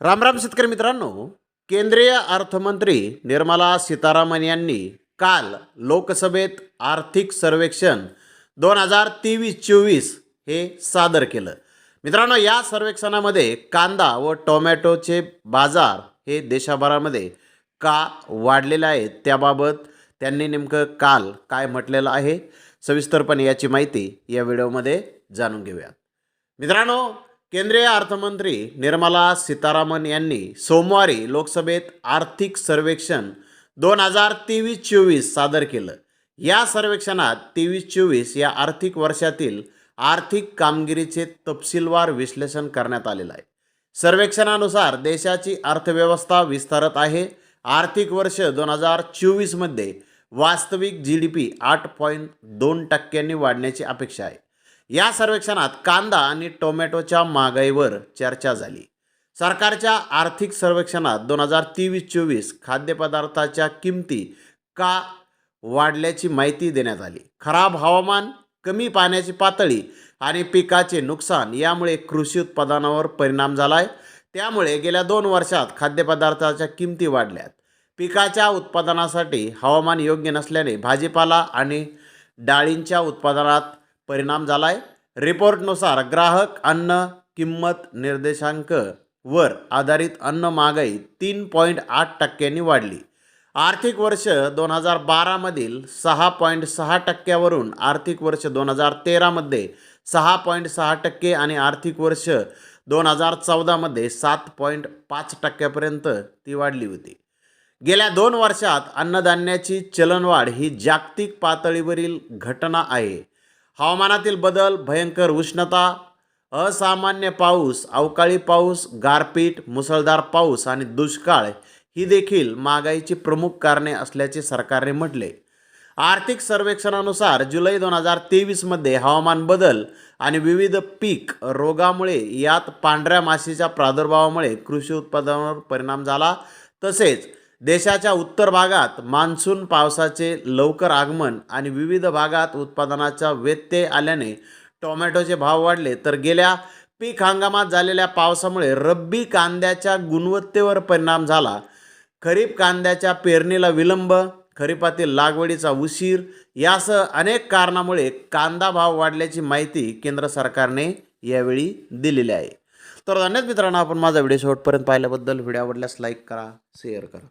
रामराम शेतकरी मित्रांनो. केंद्रीय अर्थमंत्री निर्मला सीतारामन यांनी काल लोकसभेत आर्थिक सर्वेक्षण दोन हजार तेवीस चोवीस हे सादर केलं. मित्रांनो या सर्वेक्षणामध्ये कांदा व टोमॅटोचे बाजार हे देशाभरामध्ये का वाढलेले आहेत त्याबाबत त्यांनी नेमकं काल काय म्हटलेलं आहे सविस्तरपणे याची माहिती या व्हिडिओमध्ये जाणून घेऊया. मित्रांनो केंद्रीय अर्थमंत्री निर्मला सीतारामन यांनी सोमवारी लोकसभेत आर्थिक सर्वेक्षण दोन हजार तेवीस चोवीस सादर केलं. या सर्वेक्षणात तेवीस चोवीस या आर्थिक वर्षातील आर्थिक कामगिरीचे तपशीलवार विश्लेषण करण्यात आलेलं आहे. सर्वेक्षणानुसार देशाची अर्थव्यवस्था विस्तारत आहे. आर्थिक वर्ष दोन हजार चोवीसमध्ये वास्तविक जी डी पी आठ पॉईंट दोन टक्क्यांनी वाढण्याची अपेक्षा आहे. या सर्वेक्षणात कांदा आणि टोमॅटोच्या महागाईवर चर्चा झाली. सरकारच्या आर्थिक सर्वेक्षणात दोन हजार तेवीस चोवीस खाद्यपदार्थाच्या किमती का वाढल्याची माहिती देण्यात आली. खराब हवामान कमी पाण्याची पातळी आणि पिकाचे नुकसान यामुळे कृषी उत्पादनावर परिणाम झाला आहे त्यामुळे गेल्या दोन वर्षात खाद्यपदार्थाच्या किमती वाढल्यात. पिकाच्या उत्पादनासाठी हवामान योग्य नसल्याने भाजीपाला आणि डाळींच्या उत्पादनात परिणाम झाला आहे रिपोर्टनुसार ग्राहक अन्न किंमत निर्देशांक वर आधारित अन्न महागाई तीन पॉईंट आठ टक्क्यांनी वाढली. आर्थिक वर्ष दोन हजार बारामधील सहा पॉईंट सहा टक्क्यावरून आर्थिक वर्ष दोन हजार तेरामध्ये सहा पॉईंट सहा टक्के आणि आर्थिक वर्ष दोन हजार चौदामध्ये सात पॉईंट पाच टक्क्यापर्यंत ती वाढली होती. गेल्या दोन वर्षात अन्नधान्याची चलनवाढ ही जागतिक पातळीवरील घटना आहे. हवामानातील बदल भयंकर उष्णता असामान्य पाऊस अवकाळी पाऊस गारपीट मुसळधार पाऊस आणि दुष्काळ ही देखील महागाईची प्रमुख कारणे असल्याचे सरकारने म्हटले. आर्थिक सर्वेक्षणानुसार जुलै दोन हजार तेवीसमध्ये हवामान बदल आणि विविध पीक रोगामुळे यात पांढऱ्या माशीच्या प्रादुर्भावामुळे कृषी उत्पादनावर परिणाम झाला. तसेच देशाच्या उत्तर भागात मान्सून पावसाचे लवकर आगमन आणि विविध भागात उत्पादनाचा व्यत्यय आल्याने टोमॅटोचे भाव वाढले तर गेल्या पीक हंगामात झालेल्या पावसामुळे रब्बी कांद्याच्या गुणवत्तेवर परिणाम झाला. खरीप कांद्याच्या पेरणीला विलंब खरीपातील लागवडीचा उशीर यासह अनेक कारणामुळे कांदा भाव वाढल्याची माहिती केंद्र सरकारने यावेळी दिलेली आहे. तर धन्यवाद मित्रांनो आपण माझा व्हिडिओ शेवटपर्यंत पाहिल्याबद्दल. व्हिडिओ आवडल्यास लाईक करा शेअर करा.